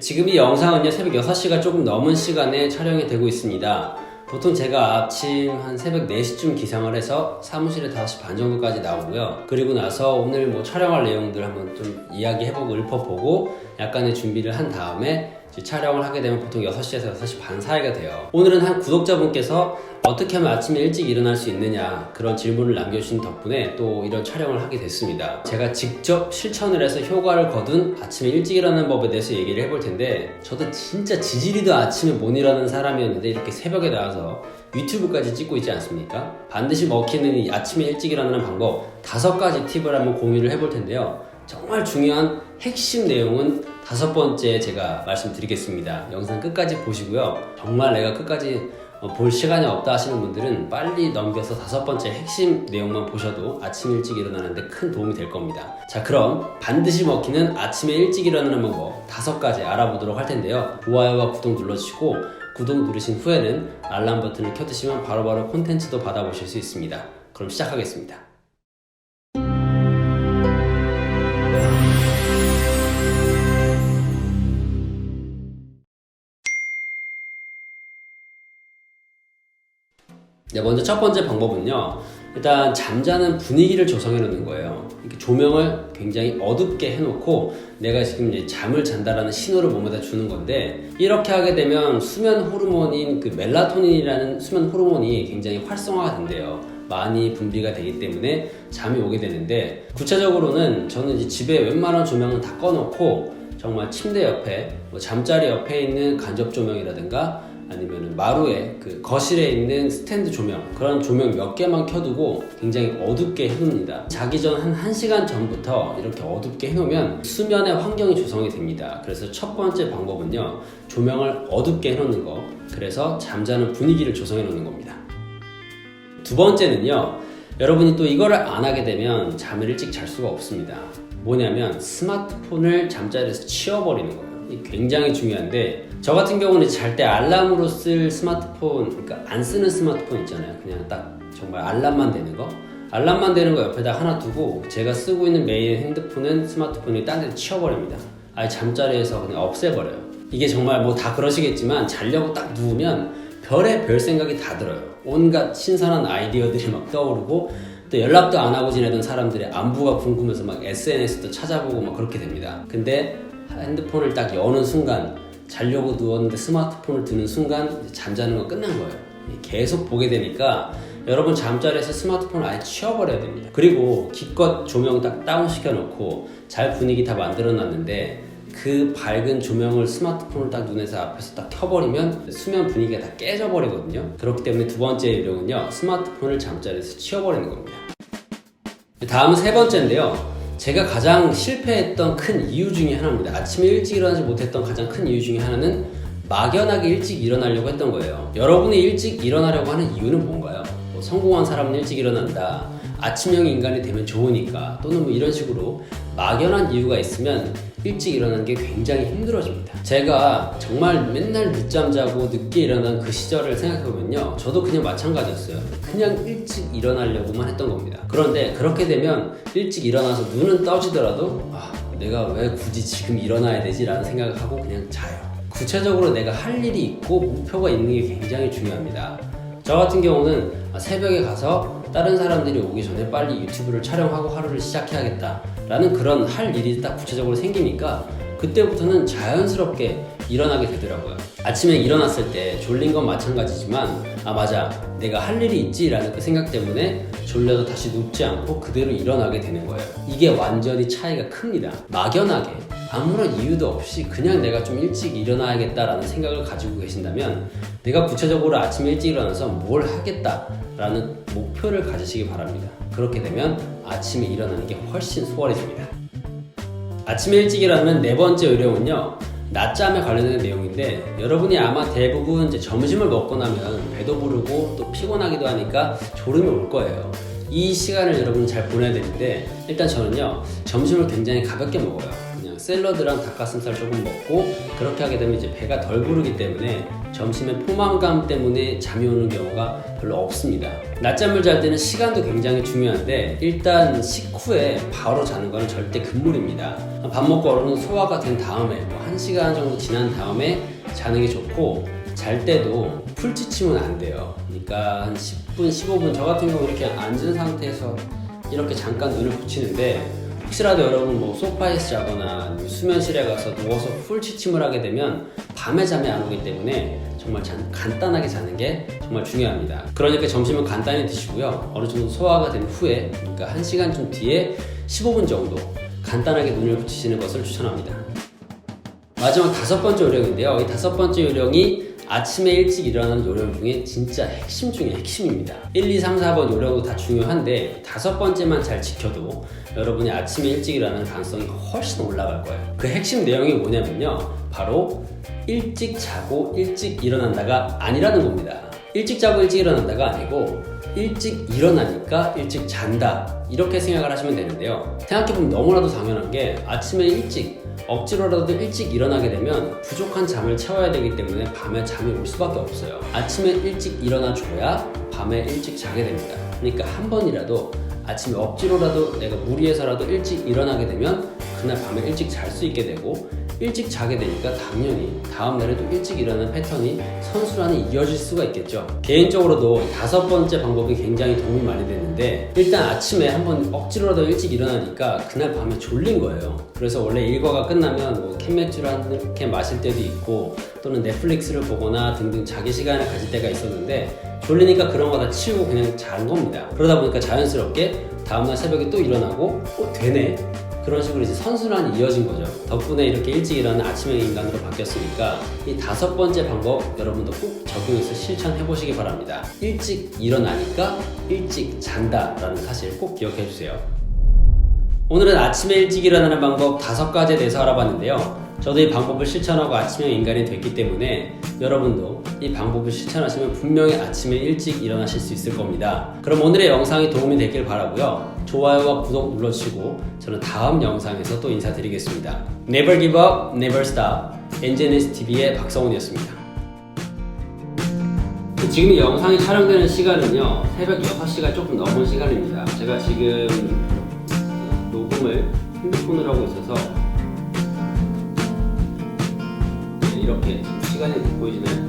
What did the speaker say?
지금 이 영상은요 새벽 6시가 조금 넘은 시간에 촬영이 되고 있습니다. 보통 제가 아침 한 새벽 4시쯤 기상을 해서 사무실에 5시 반 정도까지 나오고요. 그리고 나서 오늘 뭐 촬영할 내용들 한번 좀 이야기해보고 읊어보고 약간의 준비를 한 다음에 촬영을 하게 되면 보통 6시에서 6시 반 사이가 돼요. 오늘은 한 구독자분께서 어떻게 하면 아침에 일찍 일어날 수 있느냐 그런 질문을 남겨주신 덕분에 또 이런 촬영을 하게 됐습니다. 제가 직접 실천을 해서 효과를 거둔 아침에 일찍 일어나는 법에 대해서 얘기를 해볼 텐데 저도 진짜 지지리도 아침에 못 일어나는 사람이었는데 이렇게 새벽에 나와서 유튜브까지 찍고 있지 않습니까? 반드시 먹히는 이 아침에 일찍 일어나는 방법 다섯 가지 팁을 한번 공유를 해볼 텐데요. 정말 중요한 핵심 내용은 다섯 번째 제가 말씀드리겠습니다. 영상 끝까지 보시고요. 정말 내가 끝까지 어, 볼 시간이 없다 하시는 분들은 빨리 넘겨서 다섯 번째 핵심 내용만 보셔도 아침 일찍 일어나는데 큰 도움이 될 겁니다. 자, 그럼 반드시 먹히는 아침에 일찍 일어나는 방법 다섯 가지 알아보도록 할 텐데요. 좋아요와 구독 눌러주시고 구독 누르신 후에는 알람 버튼을 켜두시면 바로바로 콘텐츠도 받아보실 수 있습니다. 그럼 시작하겠습니다. 네, 먼저 첫 번째 방법은요. 일단 잠자는 분위기를 조성해 놓는 거예요. 조명을 굉장히 어둡게 해놓고 내가 지금 이제 잠을 잔다라는 신호를 몸에다 주는 건데 이렇게 하게 되면 수면 호르몬인 그 멜라토닌이라는 수면 호르몬이 굉장히 활성화가 된대요. 많이 분비가 되기 때문에 잠이 오게 되는데 구체적으로는 저는 이제 집에 웬만한 조명은 다 꺼놓고 정말 침대 옆에 뭐 잠자리 옆에 있는 간접 조명이라든가 아니면 마루에 그 거실에 있는 스탠드 조명 그런 조명 몇 개만 켜두고 굉장히 어둡게 해놓습니다. 자기 전 한 1시간 전부터 이렇게 어둡게 해놓으면 수면의 환경이 조성이 됩니다. 그래서 첫 번째 방법은요 조명을 어둡게 해놓는 거 그래서 잠자는 분위기를 조성해 놓는 겁니다. 두 번째는요 여러분이 또 이거를 안 하게 되면 잠을 일찍 잘 수가 없습니다. 뭐냐면 스마트폰을 잠자리에서 치워버리는 거예요. 이 굉장히 중요한데 저 같은 경우는 잘 때 알람으로 쓸 스마트폰, 그러니까 안 쓰는 스마트폰 있잖아요. 그냥 딱 정말 알람만 되는 거. 알람만 되는 거 옆에다 하나 두고 제가 쓰고 있는 메인 핸드폰은 스마트폰이 딴데 치워버립니다. 아예 잠자리에서 그냥 없애버려요. 이게 정말 뭐 다 그러시겠지만 자려고 딱 누우면 별의 별 생각이 다 들어요. 온갖 신선한 아이디어들이 막 떠오르고 또 연락도 안 하고 지내던 사람들의 안부가 궁금해서 막 SNS도 찾아보고 막 그렇게 됩니다. 근데 핸드폰을 딱 여는 순간 자려고 누웠는데 스마트폰을 드는 순간 잠자는 건 끝난 거예요. 계속 보게 되니까 여러분 잠자리에서 스마트폰을 아예 치워버려야 됩니다. 그리고 기껏 조명 딱 다운 시켜 놓고 잘 분위기 다 만들어 놨는데 그 밝은 조명을 스마트폰을 딱 눈에서 앞에서 딱 켜버리면 수면 분위기가 다 깨져버리거든요. 그렇기 때문에 두 번째 요령은요 스마트폰을 잠자리에서 치워버리는 겁니다. 다음 세 번째인데요. 제가 가장 실패했던 큰 이유 중에 하나입니다. 아침에 일찍 일어나지 못했던 가장 큰 이유 중에 하나는 막연하게 일찍 일어나려고 했던 거예요. 여러분이 일찍 일어나려고 하는 이유는 뭔가요? 뭐 성공한 사람은 일찍 일어난다. 아침형 인간이 되면 좋으니까 또는 뭐 이런 식으로 막연한 이유가 있으면 일찍 일어나는 게 굉장히 힘들어집니다. 제가 정말 맨날 늦잠 자고 늦게 일어난 그 시절을 생각해보면요. 저도 그냥 마찬가지였어요. 그냥 일찍 일어나려고만 했던 겁니다. 그런데 그렇게 되면 일찍 일어나서 눈은 떠지더라도 아, 내가 왜 굳이 지금 일어나야 되지? 라는 생각을 하고 그냥 자요. 구체적으로 내가 할 일이 있고 목표가 있는 게 굉장히 중요합니다. 저 같은 경우는 새벽에 가서 다른 사람들이 오기 전에 빨리 유튜브를 촬영하고 하루를 시작해야겠다 라는 그런 할 일이 딱 구체적으로 생기니까 그때부터는 자연스럽게 일어나게 되더라고요. 아침에 일어났을 때 졸린 건 마찬가지지만 아 맞아. 내가 할 일이 있지 라는 그 생각 때문에 졸려도 다시 눕지 않고 그대로 일어나게 되는 거예요. 이게 완전히 차이가 큽니다. 막연하게 아무런 이유도 없이 그냥 내가 좀 일찍 일어나야겠다라는 생각을 가지고 계신다면 내가 구체적으로 아침에 일찍 일어나서 뭘 하겠다라는 목표를 가지시기 바랍니다. 그렇게 되면 아침에 일어나는 게 훨씬 수월해집니다. 아침에 일찍 일어나는 네 번째 요령은요. 낮잠에 관련된 내용인데 여러분이 아마 대부분 이제 점심을 먹고 나면 배도 부르고 또 피곤하기도 하니까 졸음이 올 거예요. 이 시간을 여러분 잘 보내야 되는데 일단 저는요 점심을 굉장히 가볍게 먹어요. 샐러드랑 닭가슴살 조금 먹고 그렇게 하게 되면 이제 배가 덜 부르기 때문에 점심에 포만감 때문에 잠이 오는 경우가 별로 없습니다. 낮잠을 잘 때는 시간도 굉장히 중요한데 일단 식후에 바로 자는 건 절대 금물입니다. 밥 먹고 얼른 소화가 된 다음에 뭐 1시간 1시간 정도 지난 다음에 자는 게 좋고 잘 때도 풀 지치면 안 돼요. 그러니까 한 10분, 15분 저 같은 경우 이렇게 앉은 상태에서 이렇게 잠깐 눈을 붙이는데 혹시라도 여러분 뭐 소파에서 자거나 수면실에 가서 누워서 풀 취침을 하게 되면 밤에 잠이 안 오기 때문에 정말 잔- 간단하게 자는 게 정말 중요합니다. 그러니까 점심은 간단히 드시고요. 어느 정도 소화가 된 후에 그러니까 1시간 좀 뒤에 15분 정도 간단하게 눈을 붙이시는 것을 추천합니다. 마지막 다섯 번째 요령인데요. 이 다섯 번째 요령이 아침에 일찍 일어나는 요령 중에 진짜 핵심 중에 핵심입니다. 1, 2, 3, 4번 요령도 다 중요한데 다섯 번째만 잘 지켜도 여러분이 아침에 일찍 일어나는 가능성이 훨씬 올라갈 거예요. 그 핵심 내용이 뭐냐면요. 바로 일찍 자고 일찍 일어난다가 아니라는 겁니다. 일찍 자고 일찍 일어난다가 아니고 일찍 일어나니까 일찍 잔다 이렇게 생각을 하시면 되는데요 생각해보면 너무나도 당연한 게 아침에 일찍 억지로라도 일찍 일어나게 되면 부족한 잠을 채워야 되기 때문에 밤에 잠이 올 수밖에 없어요. 아침에 일찍 일어나 줘야 밤에 일찍 자게 됩니다. 그러니까 한 번이라도 아침에 억지로라도 내가 무리해서라도 일찍 일어나게 되면 그날 밤에 일찍 잘 수 있게 되고 일찍 자게 되니까 당연히 다음 날에도 일찍 일어나는 패턴이 선순환이 이어질 수가 있겠죠. 개인적으로도 다섯 번째 방법이 굉장히 도움이 많이 됐는데 일단 아침에 한번 억지로라도 일찍 일어나니까 그날 밤에 졸린 거예요. 그래서 원래 일과가 끝나면 뭐 캔맥주를 한 캔 마실 때도 있고 또는 넷플릭스를 보거나 등등 자기 시간을 가질 때가 있었는데 졸리니까 그런 거 다 치우고 그냥 잔 겁니다. 그러다 보니까 자연스럽게 다음날 새벽에 또 일어나고 어 되네 그런 식으로 이제 선순환이 이어진 거죠. 덕분에 이렇게 일찍 일어나는 아침형 인간으로 바뀌었으니까 이 다섯 번째 방법 여러분도 꼭 적용해서 실천해 보시기 바랍니다. 일찍 일어나니까 일찍 잔다라는 사실 꼭 기억해 주세요. 오늘은 아침에 일찍 일어나는 방법 다섯 가지에 대해서 알아봤는데요. 저도 이 방법을 실천하고 아침형 인간이 됐기 때문에 여러분도 이 방법을 실천하시면 분명히 아침에 일찍 일어나실 수 있을 겁니다. 그럼 오늘의 영상이 도움이 됐길 바라고요. 좋아요와 구독 눌러주시고 저는 다음 영상에서 또 인사드리겠습니다. Never give up, never stop. NGNS TV의 박성훈이었습니다. 지금 이 영상이 촬영되는 시간은요 새벽 6시가 조금 넘은 시간입니다. 제가 지금 녹음을 핸드폰으로 하고 있어서 chegar depois, né?